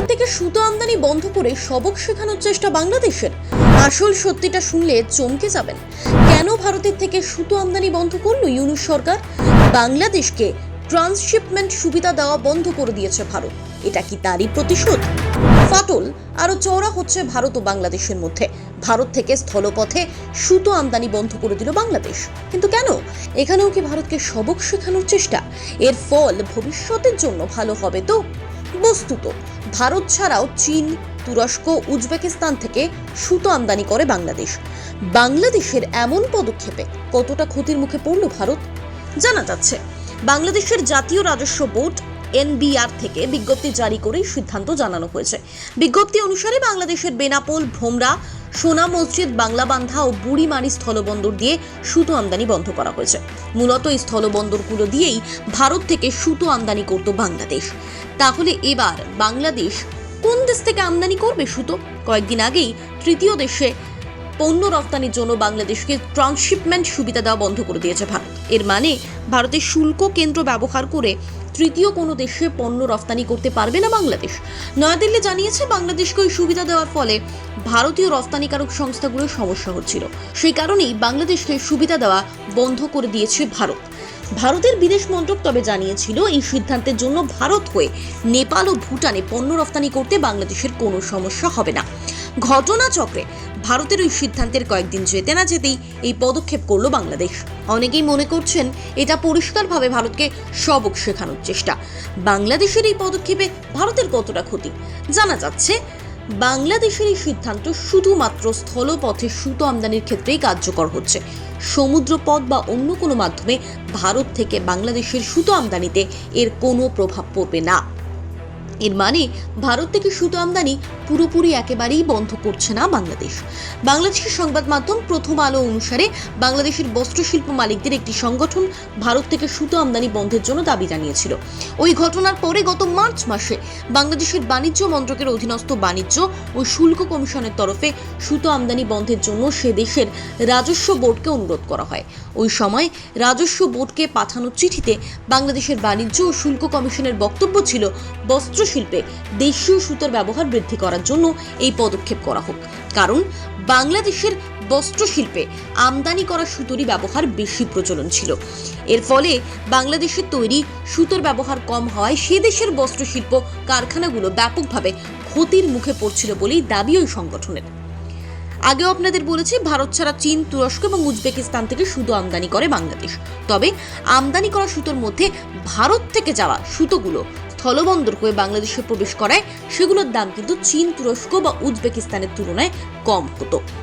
ভারতের থেকে সুতো আমদানি বন্ধ করে সবক শেখানোর চেষ্টা বাংলাদেশের। আসল সত্যিটা শুনলে চমকে যাবেন। কেন ভারতের থেকে সুতো আমদানি বন্ধ করল ইউনুস সরকার? বাংলাদেশকে ট্রান্সশিপমেন্ট সুবিধা দেওয়া বন্ধ করে দিয়েছে ভারত। এটা কি তারই প্রতিশোধ? ফাটল আরও চওড়া হচ্ছে ভারত ও বাংলাদেশের মধ্যে। ভারত থেকে স্থলপথে সুতো আমদানি বন্ধ করে দিল বাংলাদেশ। কিন্তু কেন? এখানেও কি ভারতকে সবক শেখানোর চেষ্টা? এর ফল ভবিষ্যতের জন্য ভালো হবে তো? বস্তুত। ভারত ছাড়াও চীন, তুরস্ক, উজবেকিস্তান থেকে সুতো আমদানি করে বাংলাদেশ। বাংলাদেশের এমন পদক্ষেপে কতটা ক্ষতির মুখে পড়ল ভারত? জানা যাচ্ছে, বাংলাদেশের জাতীয় রাজস্ব বোর্ড এনবিআর থেকে বিজ্ঞপ্তি জারি করে সিদ্ধান্ত জানানো হয়েছে। বিজ্ঞপ্তি অনুসারে বাংলাদেশের বেনাপোল, ভোমরা, সোনা মসজিদ, বাংলাবান্ধা ও বুড়িমারি স্থলবন্দর দিয়ে সুতো আমদানি বন্ধ করা হয়েছে। মূলত এই স্থলবন্দরগুলো দিয়েই ভারত থেকে সুতো আমদানি করত বাংলাদেশ। তাহলে এবার বাংলাদেশ কোন দেশ থেকে আমদানি করবে সুতো? কয়েকদিন আগেই তৃতীয় দেশে পণ্য রপ্তানির জন্য বাংলাদেশকে ট্রান্সশিপমেন্ট সুবিধা দেওয়া বন্ধ করে দিয়েছে ভারত। এর মানে ভারতের শুল্ক কেন্দ্র ব্যবহার করে তৃতীয় কোনো দেশে পণ্য রপ্তানি করতে পারবে না বাংলাদেশ। নয়াদিল্লি জানিয়েছে, বাংলাদেশকে ওই সুবিধা দেওয়ার ফলে ভারতীয় রপ্তানিকারক সংস্থাগুলোর সমস্যা হচ্ছিল। সেই কারণেই বাংলাদেশকে সুবিধা দেওয়া বন্ধ করে দিয়েছে ভারত। ভারতের বিদেশ মন্ত্রক তবে জানিয়েছিল, এই সিদ্ধান্তের জন্য ভারত হয়ে নেপাল ও ভুটানে পণ্য রপ্তানি করতে বাংলাদেশের কোনো সমস্যা হবে না। ঘটনাচক্রে ভারতের ওই সিদ্ধান্তের কয়েকদিন যেতে না যেতেই এই পদক্ষেপ করল বাংলাদেশ। অনেকেই মনে করছেন এটা পরিষ্কারভাবে ভারতকে সবক শেখানোর চেষ্টা। বাংলাদেশের এই পদক্ষেপে ভারতের কতটা ক্ষতি? জানা যাচ্ছে, বাংলাদেশের এই সিদ্ধান্ত শুধুমাত্র স্থলপথে সুতো আমদানির ক্ষেত্রেই কার্যকর হচ্ছে। সমুদ্রপথ বা অন্য কোনো মাধ্যমে ভারত থেকে বাংলাদেশের সুতো আমদানিতে এর কোনো প্রভাব পড়বে না। এর মানে ভারত থেকে সুতো আমদানি পুরোপুরি একেবারেই বন্ধ করছে না বাংলাদেশ। বাংলাদেশের সংবাদ মাধ্যম প্রথম আলো অনুসারে বাংলাদেশের বস্ত্রশিল্প মালিকদের একটি সংগঠন ভারত থেকে সুতো আমদানি বন্ধের জন্য দাবি জানিয়েছিল। ওই ঘটনার পরে গত মার্চ মাসে বাংলাদেশের বাণিজ্য মন্ত্রকের অধীনস্থ বাণিজ্য ও শুল্ক কমিশনের তরফে সুতো আমদানি বন্ধের জন্য সে দেশের রাজস্ব বোর্ডকে অনুরোধ করা হয়। ওই সময় রাজস্ব বোর্ডকে পাঠানো চিঠিতে বাংলাদেশের বাণিজ্য ও শুল্ক কমিশনের বক্তব্য ছিল বস্ত্রশিল্পে দেশীয় সুতোর ব্যবহার বৃদ্ধি করার জন্য এই পদক্ষেপ করা হোক। কারণ, বাংলাদেশের বস্ত্রশিল্পে আমদানি করা সুতোরই ব্যবহার বেশি প্রচলন ছিল। এর ফলে বাংলাদেশের তৈরি সুতোর ব্যবহার কম হওয়ায় সে দেশের বস্ত্রশিল্প কারখানাগুলো ব্যাপকভাবে ক্ষতির মুখে পড়ছিল বলেই দাবি ওই সংগঠনের। আগেও আপনাদের বলেছি, ভারত ছাড়া চীন, তুরস্ক এবং উজবেকিস্তান থেকে সুতো আমদানি করে বাংলাদেশ। তবে আমদানি করা সুতোর মধ্যে ভারত থেকে যাওয়া সুতোগুলো স্থলবন্দর করে বাংলাদেশে প্রবেশ করায় সেগুলোর দাম কিন্তু চীন, তুরস্ক বা উজবেকিস্তানের তুলনায় কম হতো।